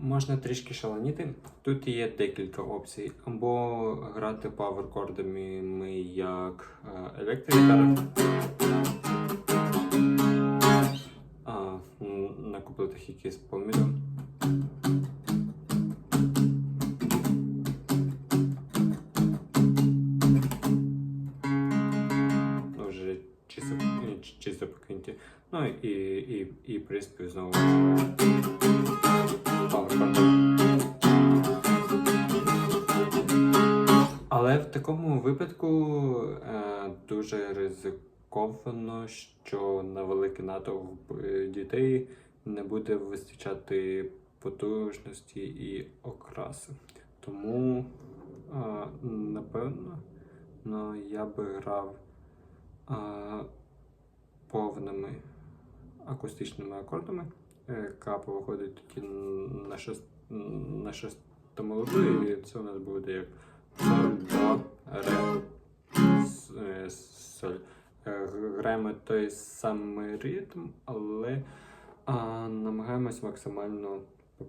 Можна трішки шаленіти. Тут є декілька опцій. Або грати паверкордами як е, електрогітара. М, на куплетах які з помідом. Ну, вже чисто, чисто покиньте. Ну і, і, і приспів знову. В такому випадку е, дуже ризиковано, що на великий натовп е, дітей не буде вистачати потужності і окраси. Тому, е, напевно, ну, я би грав е, повними акустичними акордами. Капа виходить тоді на, шест... на шестому і це у нас буде як до, ре, соль. Граємо той самий ритм, але а, намагаємось максимально е,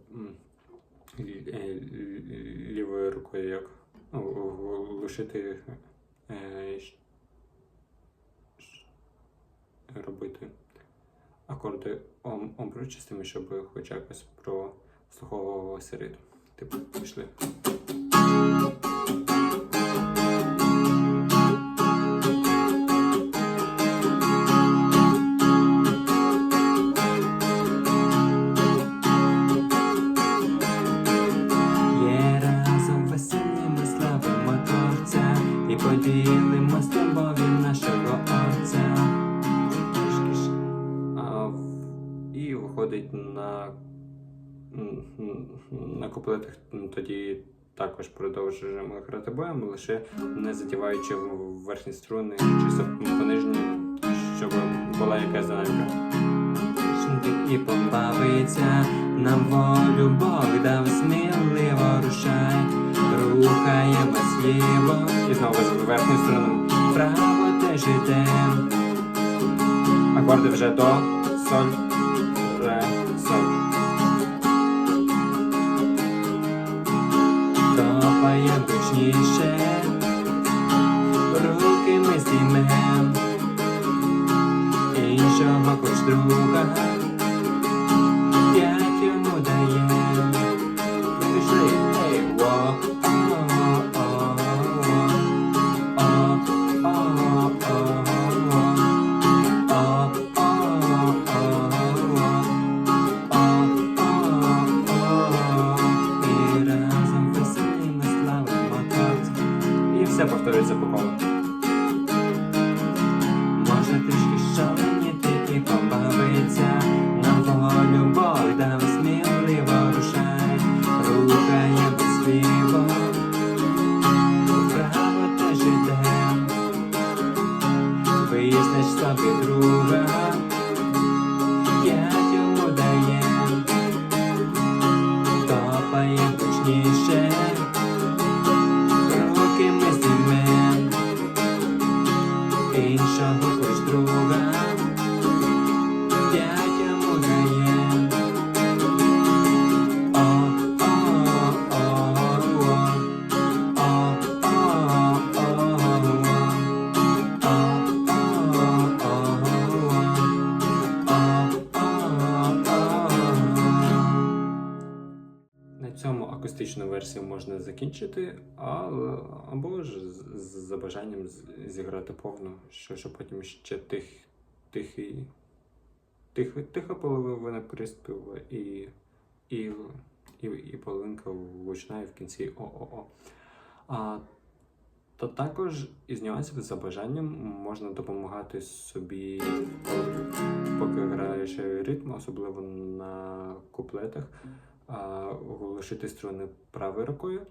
лі- лівою рукою як глушити е, робити акорди обручистими, щоб хоч якось прослуховувався ритм. Типу, пішли. Виходить на, на куплетах тоді також продовжуємо грати боєм, лише не задіваючи верхні струни, чисто понижні, щоб була якась динаміка. І побавиться нам волю Бог дав сміливо рушай, рухаємось ліво і знову з верхньою струною право теж іде. Акорди вже до, соль, Топаєм точніше, руки ми здіймем, іншого хоч друга, п'ять йому даєм. Пішли, все повторюється по колу. Можна трішки шалені тільки побавиться, нам навколо любов, да нам сміливо рушай, рухає безсліво, вправо теж іде, виясниш собі друга. Yeah. Акустичну версію можна закінчити, а, або ж з- за бажанням зіграти повну, що, що потім ще тих, тихий, тих, тиха половина приспіву і, і, і, і половинка гучна і в кінці о-о-о. А, то також із нюансів за бажанням можна допомагати собі, поки граєш ритм, особливо на куплетах, оголошити струни правою рукою,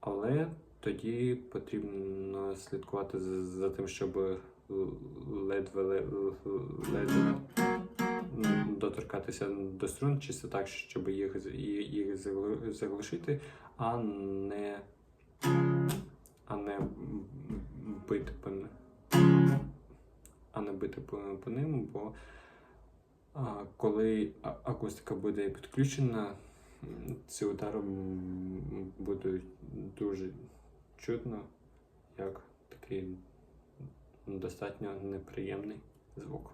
але тоді потрібно слідкувати за, тим, щоб ледве ледве доторкатися до струн, чисто так, щоб їх, їх заглушити, а не, а не бити по а не бити по, по ним, бо а, коли акустика буде підключена, ці удари будуть дуже чутно, як такий достатньо неприємний звук.